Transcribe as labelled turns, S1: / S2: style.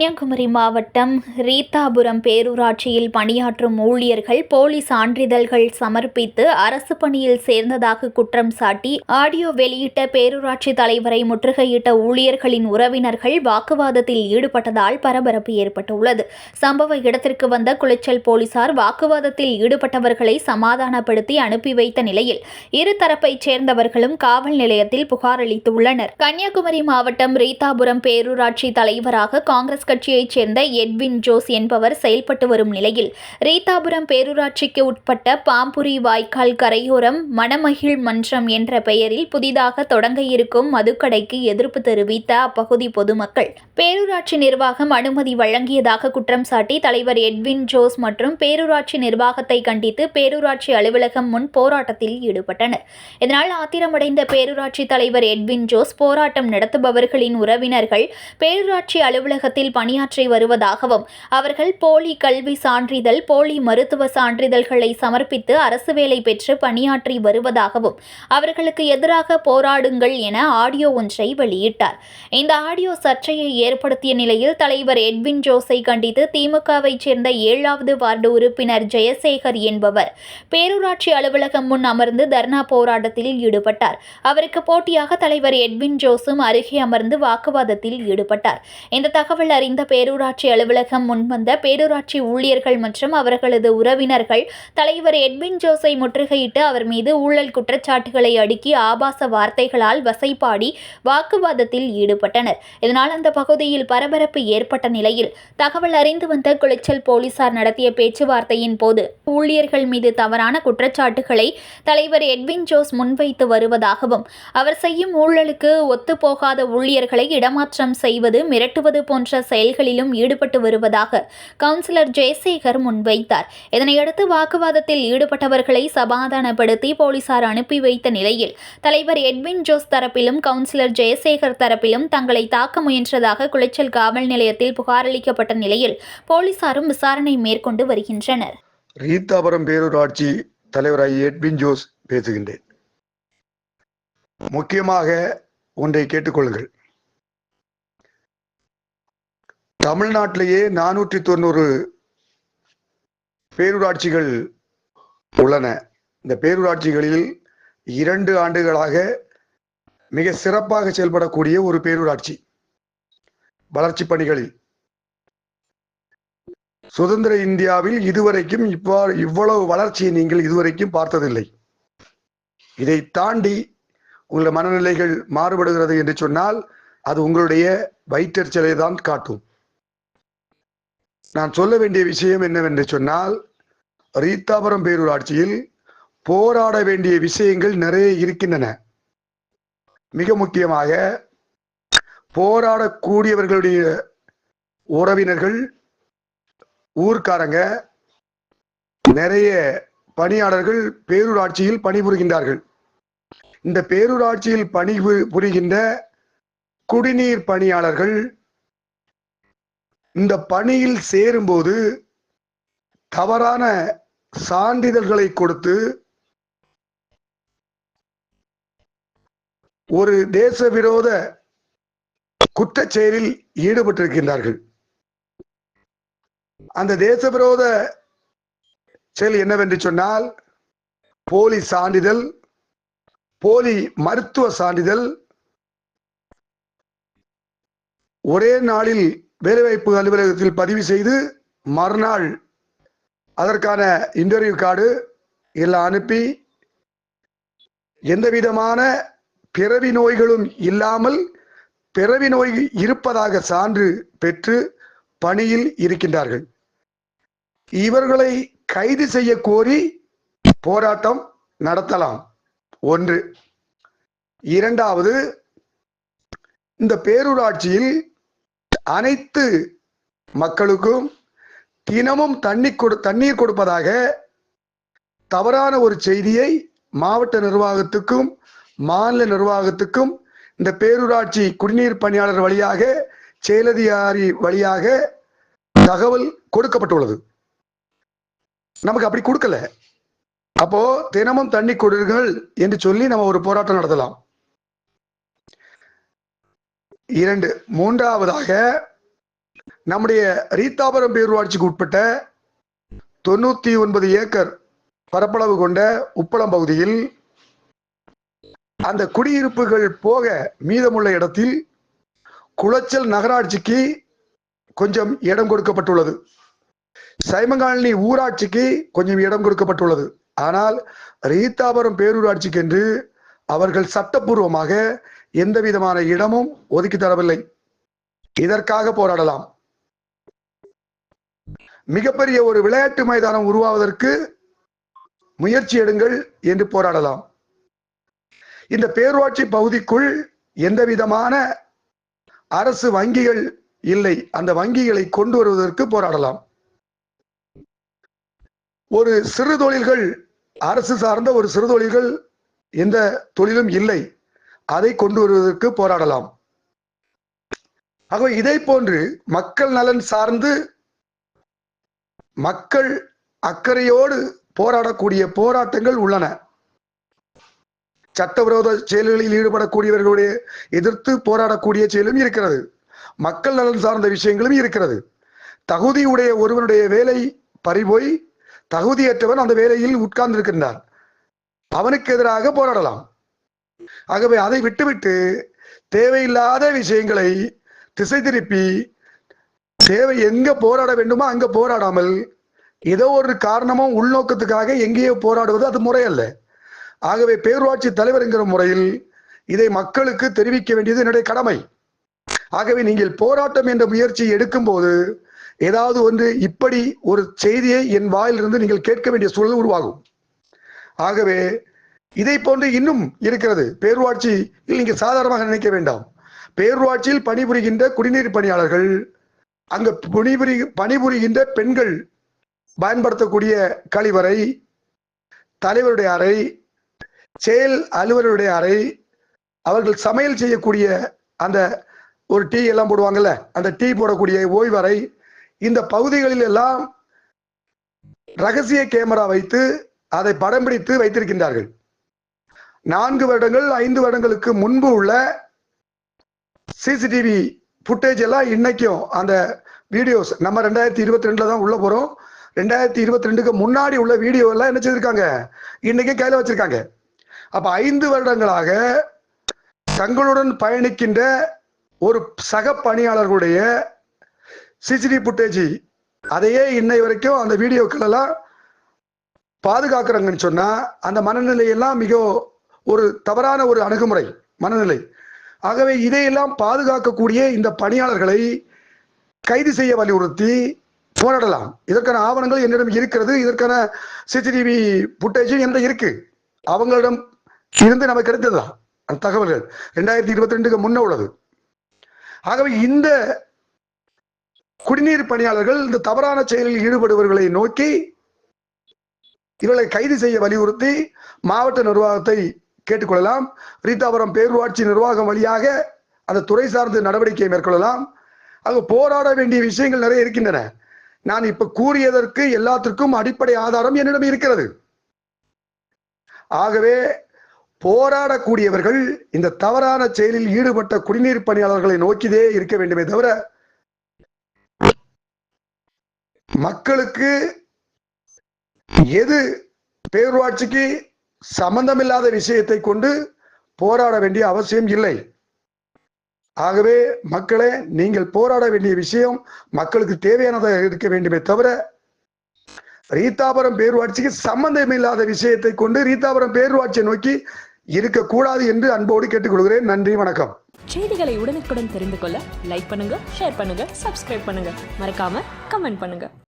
S1: கன்னியாகுமரி மாவட்டம் ரீத்தாபுரம் பேரூராட்சியில் பணியாற்றும் ஊழியர்கள் போலி சான்றிதழ்கள் சமர்ப்பித்து அரசு பணியில் சேர்ந்ததாக குற்றம் சாட்டி ஆடியோ வெளியிட்ட பேரூராட்சி தலைவரை முற்றுகையிட்ட ஊழியர்களின் உறவினர்கள் வாக்குவாதத்தில் ஈடுபட்டதால் பரபரப்பு ஏற்பட்டுள்ளது. சம்பவ இடத்திற்கு வந்த குளிச்சல் போலீசார் வாக்குவாதத்தில் ஈடுபட்டவர்களை சமாதானப்படுத்தி அனுப்பி வைத்த நிலையில் இருதரப்பைச் சேர்ந்தவர்களும் காவல் நிலையத்தில் புகார் அளித்துள்ளனர் கன்னியாகுமரி மாவட்டம் ரீத்தாபுரம் பேரூராட்சி தலைவராக காங்கிரஸ் கட்சியைச் சேர்ந்த எட்வின் ஜோஸ் என்பவர் செயல்பட்டு வரும் நிலையில் ரீதாபுரம் பேரூராட்சிக்கு உட்பட்ட பாம்புரி வாய்க்கால் கரையோரம் மணமகிழ் மன்றம் என்ற பெயரில் புதிதாக தொடங்க இருக்கும் மதுக்கடைக்கு எதிர்ப்பு தெரிவித்த அப்பகுதி பொதுமக்கள். பேரூராட்சி நிர்வாகம் அனுமதி வழங்கியதாக குற்றம் சாட்டி தலைவர் எட்வின் ஜோஸ் மற்றும் பேரூராட்சி நிர்வாகத்தை கண்டித்து பேரூராட்சி அலுவலகம் முன் போராட்டத்தில் ஈடுபட்டனர். இதனால் ஆத்திரமடைந்த பேரூராட்சி தலைவர் எட்வின் ஜோஸ் போராட்டம் நடத்துபவர்களின் உறவினர்கள் பேரூராட்சி அலுவலகத்தில் பணியாற்றி வருவதாகவும் அவர்கள் போலி கல்வி சான்றிதழ் போலி மருத்துவ சான்றிதழ்களை சமர்ப்பித்து அரசு வேலை பெற்று பணியாற்றி வருவதாகவும் அவர்களுக்கு எதிராக போராடுங்கள் என ஆடியோ ஒன்றை வெளியிட்டார். இந்த ஆடியோ சர்ச்சையை ஏற்படுத்திய நிலையில் தலைவர் எட்வின் ஜோஸை கண்டித்து திமுகவைச் சேர்ந்த ஏழாவது வார்டு உறுப்பினர் ஜெயசேகர் என்பவர் பேரூராட்சி அலுவலகம் முன் அமர்ந்து தர்ணா போராட்டத்தில் ஈடுபட்டார். அவருக்கு போட்டியாக தலைவர் எட்வின் ஜோஸும் அருகே அமர்ந்து வாக்குவாதத்தில் ஈடுபட்டார். இந்த தகவல் அறிந்த பேரூராட்சி அலுவலகம் முன்வந்த பேரூராட்சி ஊழியர்கள் மற்றும் அவர்களது உறவினர்கள் தலைவர் எட்வின் ஜோஸை முற்றுகையிட்டு அவர் மீது ஊழல் குற்றச்சாட்டுகளை அடுக்கி ஆபாச வார்த்தைகளால் வசைபாடி வாக்குவாதத்தில் ஈடுபட்டனர். இதனால் அந்த பகுதியில் பரபரப்பு ஏற்பட்ட நிலையில் தகவல் அறிந்து வந்த குளிச்சல் போலீசார் நடத்திய பேச்சுவார்த்தையின் போது ஊழியர்கள் மீது தவறான குற்றச்சாட்டுகளை தலைவர் எட்வின் ஜோஸ் முன்வைத்து வருவதாகவும் அவர் செய்யும் ஊழலுக்கு ஒத்துப்போகாத ஊழியர்களை இடமாற்றம் செய்வது மிரட்டுவது போன்ற செயல்களிலும் ஈடுபட்டு வருவதாக கவுன்சிலர் ஜெயசேகர் முன்வைத்தார். இதனையடுத்து வாக்குவாதத்தில் ஈடுபட்டவர்களை சமாதானப்படுத்தி போலீசார் அனுப்பி வைத்த நிலையில் தலைவர் எட்வின் ஜோஸ் தரப்பிலும் கவுன்சிலர் ஜெயசேகர் தரப்பிலும் தங்களை தாக்க முயன்றதாக குளிச்சல் காவல் நிலையத்தில் புகார் அளிக்கப்பட்ட நிலையில் போலீசாரும் விசாரணை மேற்கொண்டு வருகின்றனர்.
S2: ரீத்தாபுரம் பேரூராட்சி தலைவராகிய எட்வின் ஜோஸ் பேசுகின்றேன். முக்கியமாக ஒன்றை கேட்டுக்கொள்ளுங்கள். தமிழ்நாட்டிலேயே நானூற்றி தொண்ணூறு பேரூராட்சிகள் உள்ளன. இந்த பேரூராட்சிகளில் இரண்டு ஆண்டுகளாக மிக சிறப்பாக செயல்படக்கூடிய ஒரு பேரூராட்சி வளர்ச்சி பணிகளில். சுதந்திர இந்தியாவில் இதுவரைக்கும் இவ்வாறு இவ்வளவு வளர்ச்சியை நீங்கள் இதுவரைக்கும் பார்த்ததில்லை. இதை தாண்டி உங்கள் மனநிலைகள் மாறுபடுகிறது என்று சொன்னால் அது உங்களுடைய வயிற்றெரிச்சலை தான் காட்டும். நான் சொல்ல வேண்டிய விஷயம் என்னவென்று சொன்னால் ரீத்தாபுரம் பேரூராட்சியில் போராட வேண்டிய விஷயங்கள் நிறைய இருக்கின்றன. மிக முக்கியமாக போராடக்கூடியவர்களுடைய உறவினர்கள் ஊர்க்காரங்க நிறைய பணியாளர்கள் பேரூராட்சியில் பணிபுரிகின்றார்கள். இந்த பேரூராட்சியில் பணி புரிகின்ற குடிநீர் பணியாளர்கள் இந்த பணியில் சேரும்போது தவறான சான்றிதழ்களை கொடுத்து ஒரு தேச விரோத குற்றச் செயலில் ஈடுபட்டிருக்கின்றார்கள். அந்த தேச விரோத செயல் என்னவென்று சொன்னால் போலி சான்றிதழ் போலி மருத்துவ சான்றிதழ் ஒரே நாளில் வேலைவாய்ப்பு அலுவலகத்தில் பதிவு செய்து மறுநாள் அதற்கான இன்டர்வியூ கார்டு எல்லாம் அனுப்பி எந்த விதமான பிறவி நோய்களும் இல்லாமல் பிறவி நோய் இருப்பதாக சான்று பெற்று பணியில் இருக்கின்றார்கள். இவர்களை கைது செய்ய கோரி போராட்டம் நடத்தலாம். ஒன்று. இரண்டாவது இந்த பேரூராட்சியில் அனைத்து மக்களுக்கும் தினமும் தண்ணி கொடு தண்ணீர் கொடுப்பதாக தவறான ஒரு செய்தியை மாவட்ட நிர்வாகத்துக்கும் மாநில நிர்வாகத்துக்கும் இந்த பேரூராட்சி குடிநீர் பணியாளர் வழியாக செயலதிகாரி வழியாக தகவல் கொடுக்கப்பட்டுள்ளது. நமக்கு அப்படி கொடுக்கல. அப்போ தினமும் தண்ணி கொடுங்கள் என்று சொல்லி நம்ம ஒரு போராட்டம் நடத்தலாம். இரண்டு மூன்றாவதாக நம்முடைய ரீத்தாபுரம் பேரூராட்சிக்கு உட்பட்ட தொண்ணூத்தி ஒன்பது ஏக்கர் பரப்பளவு கொண்ட உப்பளம் பகுதியில் அந்த குடியிருப்புகள் போக மீதமுள்ள இடத்தில் குளச்சல் நகராட்சிக்கு கொஞ்சம் இடம் கொடுக்கப்பட்டுள்ளது. சைமங்காலனி ஊராட்சிக்கு கொஞ்சம் இடம் கொடுக்கப்பட்டுள்ளது. ஆனால் ரீத்தாபுரம் பேரூராட்சிக்கு என்று அவர்கள் சட்டப்பூர்வமாக எந்த விதமான இடமும் ஒதுக்கி தரவில்லை. இதற்காக போராடலாம். மிகப்பெரிய ஒரு விளையாட்டு மைதானம் உருவாவதற்கு முயற்சி எடுங்கள் என்று போராடலாம். இந்த பேரூராட்சி பகுதிக்குள் எந்த விதமான அரசு வங்கிகள் இல்லை. அந்த வங்கிகளை கொண்டு வருவதற்கு போராடலாம். ஒரு சிறு தொழில்கள் அரசு சார்ந்த ஒரு சிறு தொழில்கள் எந்த தொழிலும் இல்லை. அதை கொண்டு வருவதற்கு போராடலாம். ஆகவே இதை போன்று மக்கள் நலன் சார்ந்து மக்கள் அக்கறையோடு போராடக்கூடிய போராட்டங்கள் உள்ளன. சட்டவிரோத செயல்களில் ஈடுபடக்கூடியவர்களுடைய எதிர்த்து போராடக்கூடிய செயலும் இருக்கிறது. மக்கள் நலன் சார்ந்த விஷயங்களும் இருக்கிறது. தகுதியுடைய ஒருவனுடைய வேலை பறிபோய் தகுதியற்றவன் அந்த வேலையில் உட்கார்ந்திருக்கின்றான். அவனுக்கு எதிராக போராடலாம். ஆகவே அதை விட்டுவிட்டு தேவையில்லாத விஷயங்களை திசை திருப்பி தேவை எங்க போராட வேண்டுமோ அங்க போராடாமல் ஏதோ ஒரு காரணமும் உள்நோக்கத்துக்காக எங்கேயோ போராடுவது அது முறையல்ல. ஆகவே பேரூராட்சி தலைவர் என்கிற முறையில் இதை மக்களுக்கு தெரிவிக்க வேண்டியது என்னுடைய கடமை. ஆகவே நீங்கள் போராட்டம் என்ற முயற்சி எடுக்கும்போது ஏதாவது ஒன்று இப்படி ஒரு செய்தியை என் வாயிலிருந்து நீங்கள் கேட்க வேண்டிய சூழல் உருவாகும். ஆகவே இதை போன்று இன்னும் இருக்கிறது. பேரூராட்சியில் நீங்க சாதாரணமாக நினைக்க வேண்டாம். பேரூராட்சியில் பணிபுரிகின்ற குடிநீர் பணியாளர்கள் அங்கு பணிபுரி பணிபுரிகின்ற பெண்கள் பயன்படுத்தக்கூடிய கழிவறை தலைவருடைய அறை செயல் அலுவலருடைய அறை அவர்கள் சமையல் செய்யக்கூடிய அந்த ஒரு டீ எல்லாம் போடுவாங்கல்ல அந்த டீ போடக்கூடிய ஓய்வறை இந்த பகுதிகளில் எல்லாம் ரகசிய கேமரா வைத்து அதை படம் பிடித்து வைத்திருக்கின்றார்கள். நான்கு வருடங்கள் ஐந்து வருடங்களுக்கு முன்பு உள்ள சிசிடிவி ஃபுட்டேஜ் எல்லாம் இன்னைக்கும் அந்த வீடியோஸ் நம்ம ரெண்டாயிரத்தி இருபத்தி ரெண்டுல தான் உள்ள போறோம். ரெண்டாயிரத்தி இருபத்தி ரெண்டுக்கு முன்னாடி உள்ள வீடியோ எல்லாம் என்ன செய்திருக்காங்க? இன்னைக்கு கையில வச்சிருக்காங்க. அப்ப ஐந்து வருடங்களாக தங்களுடன் பயணிக்கின்ற ஒரு சக பணியாளர்களுடைய சிசிடிவி ஃபுட்டேஜ் அதையே இன்னை வரைக்கும் அந்த வீடியோக்கள் எல்லாம் பாதுகாக்கிறாங்கன்னு சொன்னா அந்த மனநிலையெல்லாம் மிக ஒரு தவறான ஒரு அணுகுமுறை மனநிலை. ஆகவே இதையெல்லாம் பாதுகாக்கக்கூடிய இந்த பணியாளர்களை கைது செய்ய வலியுறுத்தி போராடலாம். இதற்கான ஆவணங்கள் என்னிடம் இருக்கிறது. இதற்கான சிசிடிவி புட்டேஜும் என்ற இருக்கு. அவங்களிடம் இருந்து நமக்கு கிடைத்ததுதான் அந்த தகவல்கள் ரெண்டாயிரத்தி இருபத்தி ரெண்டுக்கு முன்ன உள்ளது. ஆகவே இந்த குடிநீர் பணியாளர்கள் இந்த தவறான செயலில் ஈடுபடுபவர்களை நோக்கி இவர்களை கைது செய்ய வலியுறுத்தி மாவட்ட நிர்வாகத்தை கேட்டுக்கொள்ளலாம். ரீதாபுரம் பேரூராட்சி நிர்வாகம் வழியாக அந்த துறை சார்ந்த நடவடிக்கையை மேற்கொள்ளலாம். அங்கு போராட வேண்டிய விஷயங்கள் நிறைய இருக்கின்றன. நான் இப்ப கூறியதற்கு எல்லாத்திற்கும் அடிப்படை ஆதாரம் என்னிடம் இருக்கிறது. ஆகவே போராடக்கூடியவர்கள் இந்த தவறான செயலில் ஈடுபட்ட குடிநீர் பணியாளர்களை நோக்கிதே இருக்க வேண்டுமே தவிர மக்களுக்கு எது பேரூராட்சிக்கு சம்பந்தமில்லாத விஷயத்தை கொண்டு போராட வேண்டிய அவசியம் இல்லை. ஆகவே மக்களே நீங்கள் போராட வேண்டிய விஷயம் மக்களுக்கு தேவையானதாக இருக்க வேண்டுமே தவிர ரீதாபுரம் பேரூராட்சிக்கு சம்பந்தம் இல்லாத விஷயத்தை கொண்டு ரீதாபுரம் பேரூராட்சியை நோக்கி இருக்கக்கூடாது என்று அன்போடு கேட்டுக்கொள்கிறேன். நன்றி வணக்கம்.
S3: செய்திகளை உடனுக்குடன் தெரிந்து கொள்ள லைக் பண்ணுங்க ஷேர் பண்ணுங்க சப்ஸ்கிரைப் பண்ணுங்க. மறக்காம கமெண்ட் பண்ணுங்க.